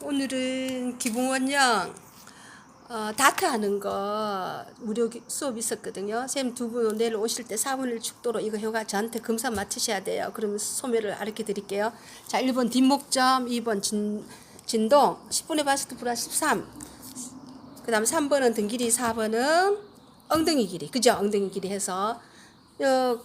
오늘은 기본원령 어, 다트 하는 거 무료 기- 수업 있었거든요. 선생님 두분 내일 오실 때 4분의 1 축도로 이거 효과 저한테 검사 맡으셔야 돼요. 그러면 소매를 가르쳐 드릴게요. 자, 1번 뒷목점, 2번 진, 진동, 10분의 바스트 플러스 13. 그 다음 3번은 등 길이, 4번은 엉덩이 길이. 그죠? 엉덩이 길이 해서. 어,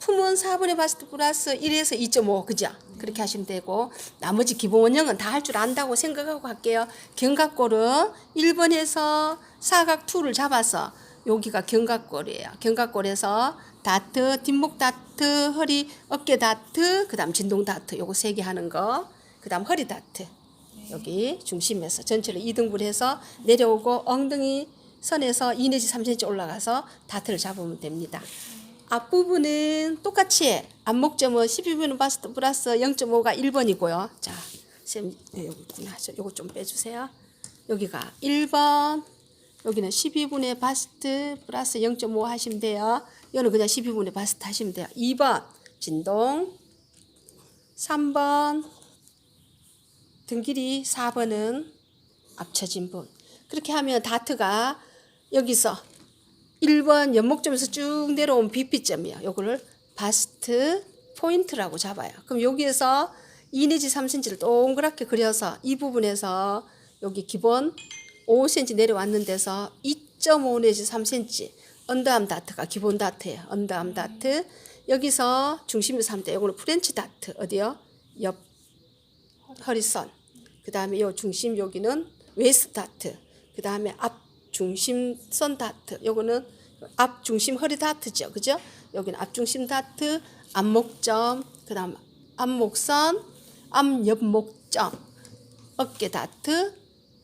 품은 4분의 바스트 플러스 1에서 2.5 그죠? 그렇게 하시면 되고 나머지 기본 원형은 다 할 줄 안다고 생각하고 할게요. 견갑골은 1번에서 사각 2를 잡아서 여기가 견갑골이에요. 견갑골에서 다트, 뒷목 다트, 허리 어깨 다트, 그 다음 진동 다트 요거 세 개 하는 거. 그 다음 허리 다트. 여기 중심에서 전체를 2등분 해서 내려오고 엉덩이 선에서 2 내지 3cm 올라가서 다트를 잡으면 됩니다. 앞부분은 똑같이 앞목점은 12분은 바스트 플러스 0.5가 1번이고요. 자, 쌤 네, 여기 있구나. 저 요거 좀 빼주세요. 여기가 1번, 여기는 12분의 바스트 플러스 0.5 하시면 돼요. 이거는 그냥 12분의 바스트 하시면 돼요. 2번 진동, 3번 등 길이 4번은 앞쳐진 분. 그렇게 하면 다트가 여기서 1번 연목점에서 쭉 내려온 BP점이요. 요거를 바스트 포인트라고 잡아요. 그럼 여기에서 2 내지 3cm를 동그랗게 그려서 이 부분에서 여기 기본 5cm 내려왔는 데서 2.5 내지 3cm 언더암 다트가 기본 다트예요. 언더암 다트. 여기서 하면 돼. 요거는 프렌치 다트. 어디요? 옆 허리선. 그 다음에 요 중심 여기는 웨스트 다트. 그 다음에 앞 중심선 다트. 요거는 앞 중심 허리 다트죠. 그죠? 여기는 앞 중심 다트, 앞목점, 그 다음 앞목선, 앞 옆목점, 어깨 다트,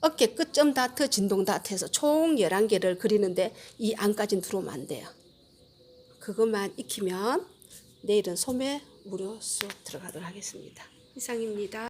어깨 끝점 다트, 진동 다트 해서 총 11개를 그리는데 이 안까지는 들어오면 안 돼요. 그것만 익히면 내일은 소매 무료 수업 들어가도록 하겠습니다. 이상입니다.